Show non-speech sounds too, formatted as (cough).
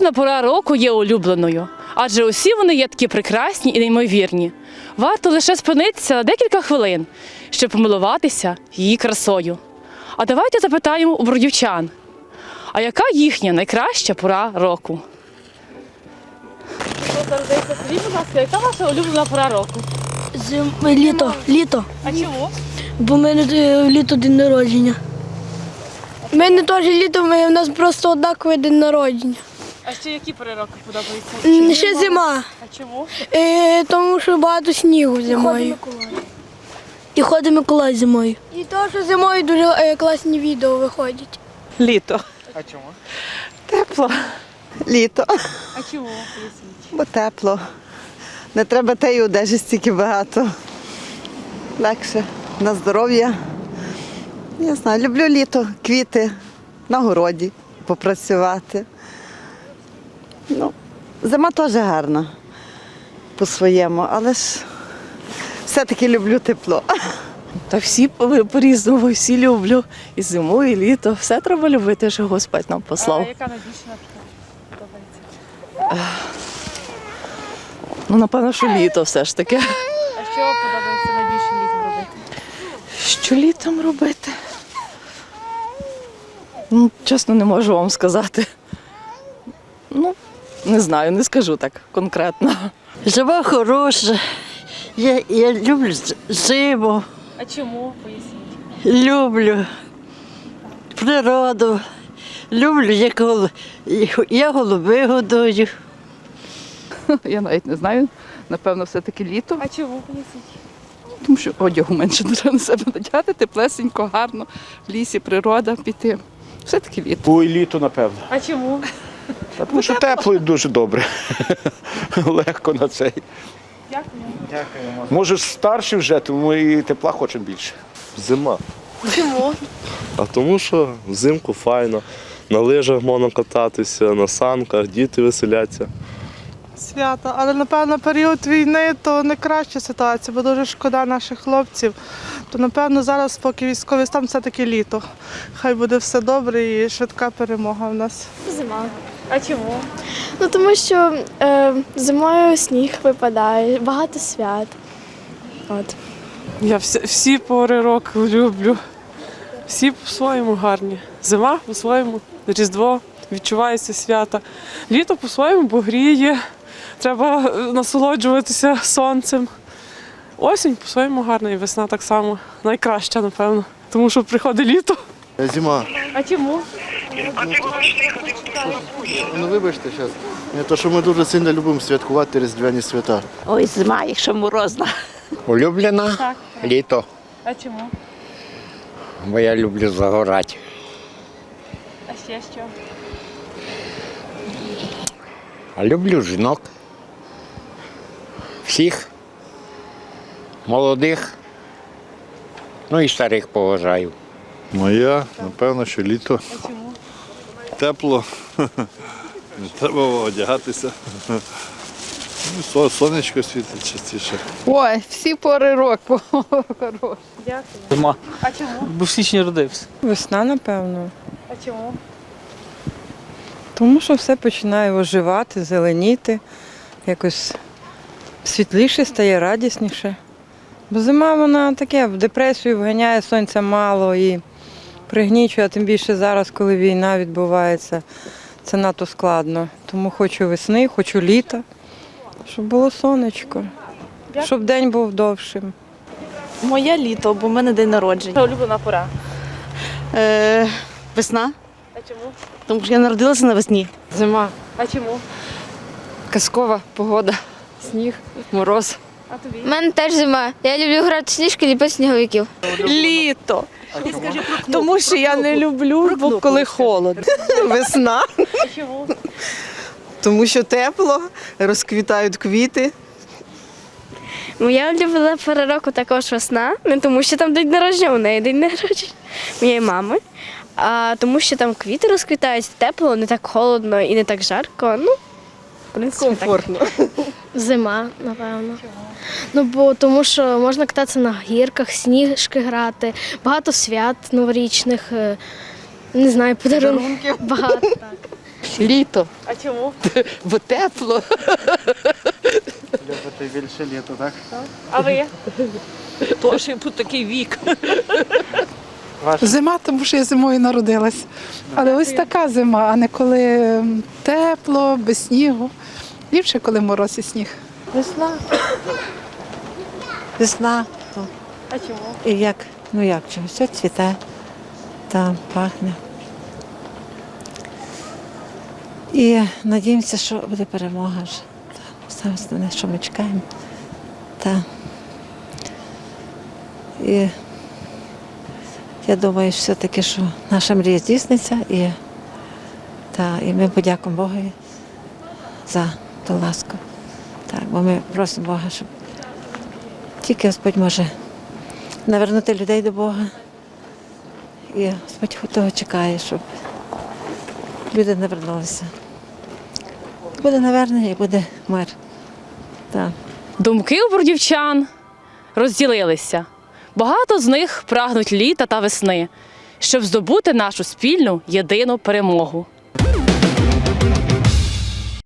Кожна пора року є улюбленою, адже усі вони є такі прекрасні і неймовірні. Варто лише спинитися на декілька хвилин, щоб помилуватися її красою. А давайте запитаємо у бродівчан, а яка їхня найкраща пора року? Скажіть, будь ласка, яка ваша улюблена пора року? Зим... Літо, літо. А чому? Бо в мене е, літо день народження. У мене теж літо, ми- в нас просто однаковий день народження. А ще які пори року подобаються? Ще зима, А чому? е, тому що багато снігу зимою. І ходить Миколай зимою. І то, що зимою дуже е, класні відео виходять. Літо. А чому? Тепло. Літо. А чому? Поясніть. Бо тепло. Не треба тієї одежі стільки багато. Легше. На здоров'я. Я знаю, люблю літо, квіти, на городі попрацювати. Ну, зима теж гарна по-своєму, але ж все-таки люблю тепло. Та всі по- по-різному, всі люблю. І зиму, і літо. Все треба любити, що Господь нам послав. А яка найбільше подобається? Ну, напевно, що літо все ж таки. А що подобається найбільше літом робити? Що літом робити? Ну, чесно, не можу вам сказати. Не знаю, не скажу так конкретно. Зима хороша. Я, я люблю зиму, А чому? Поясніть. люблю природу, люблю, як гол... я голуби годую. (laughs) Я навіть не знаю. Напевно, все-таки літо, А чому? Поясніть. тому що одягу менше (laughs) треба на себе надягати, теплесенько, гарно, в лісі, природа піти. Все-таки літо. Ой, літо, напевно. А чому? Тому що тепло і дуже добре. (laughs) Легко на цей. Дякую. Може, старші вже, тому і тепла хочемо більше. Зима. Чому? А тому що взимку файно. На лижах можна кататися, на санках, діти веселяться. свята. Але напевно період війни то не краща ситуація, бо дуже шкода наших хлопців. То напевно зараз, поки військовий стан, все-таки літо. Хай буде все добре і швидка перемога в нас. Зима. А чому? Ну тому що е, зимою сніг випадає, багато свят. От. Я всі, всі пори року люблю. Всі по-своєму гарні. Зима по-своєму, Різдво, відчувається свята. Літо по-своєму, бо гріє. Треба е, насолоджуватися сонцем. Осінь по-своєму гарна і весна так само. Найкраща, напевно. Тому що приходить літо. Зима. А чому? Ну вибачте зараз. Не то, що ми дуже сильно любимо святкувати різдвяні свята. Ой, зима, якщо морозна. Улюблена Так. літо, А чому? бо я люблю загорати. А ще що? А люблю жінок. Всіх молодих, ну і старих поважаю. Моя, напевно, що літо. А чому? Тепло. Не треба одягатися. Ну, Сонечко світить частіше. Ой, всі пори року. Хорош. Дякую. Зима. А чому? Бо в січні родився. Весна, напевно. А чому? Тому що все починає оживати, зеленіти, якось світліше стає, радісніше. Бо зима вона таке, в депресію вганяє, сонця мало і пригнічує, а тим більше зараз, коли війна відбувається, це надто складно. Тому хочу весни, хочу літа, щоб було сонечко, щоб день був довшим. Моє літо, бо в мене день народження. Улюблена пора. Е, весна, А чому? тому що я народилася на весні. Зима, А чому? казкова погода, сніг, мороз. А тобі? У мене теж зима. Я люблю грати в сніжки, ліпити сніговиків. Літо. Тому що я не люблю, бо коли холодно. (laughs) Весна, чому? тому що тепло, розквітають квіти. Моя улюблена пора року також весна, не тому що там день народження, у неї день народження моєї мами. А тому що там квіти розквітають тепло, не так холодно і не так жарко. Ну, в принципі, Комфортно. Так. Зима, напевно. Ну, бо тому що можна кататися на гірках, сніжки грати, багато свят новорічних, е, не знаю, подарунків. (laughs) Багато. Так. Літо, А чому? (laughs) бо тепло. (laughs) Любите більше літо, так? А ви? Тож тут такий вік. Зима, тому що я зимою народилась. Але ось така зима, а не коли тепло, без снігу. Ліпше, коли мороз і сніг. Весна. Весна. А чому? І як? Ну як чому? Все цвіте, там пахне. І надіємося, що буде перемога вже. Саме основне, що ми чекаємо. Та. І я думаю, все-таки, що наша мрія здійсниться і, та, і ми подякуємо Богові за ту ласку. Так, бо ми просимо Бога, щоб тільки Господь може навернути людей до Бога. І Господь того чекає, щоб люди не вернулися. Буде навернення і буде мир. Так. Думки у бродівчан розділилися. Багато з них прагнуть літа та весни, щоб здобути нашу спільну єдину перемогу.